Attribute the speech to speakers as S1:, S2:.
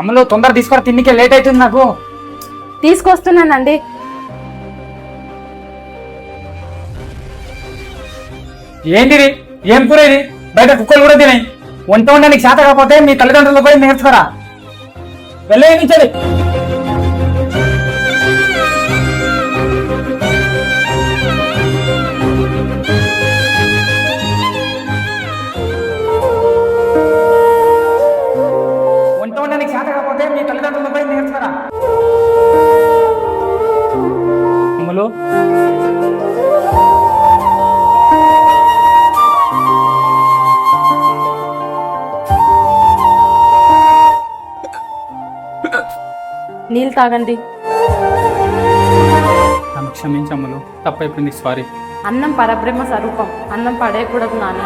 S1: అమ్మలు తొందర తీసుకురా తిన్నికే లేట్ అవుతుంది నాకు.
S2: తీసుకొస్తున్నానండి.
S1: ఏంటిది? ఏం కూర ఇది? బయట కుక్కలు కూడా తినాయి. వంట వండడానికి చేత కాకపోతే మీ తల్లిదండ్రులు పోయి నేర్చుకోరా వెళ్ళే నుంచి కాకపోతే మీ తల్లిదండ్రులు పోయి నేర్చుకోరా.
S2: నీళ్ళు తాగండి.
S1: నన్ను క్షమించమ్మలు తప్పైపోయింది సారీ
S2: అన్నం పరబ్రహ్మ స్వరూపం. అన్నం పడేయకూడదు నాని.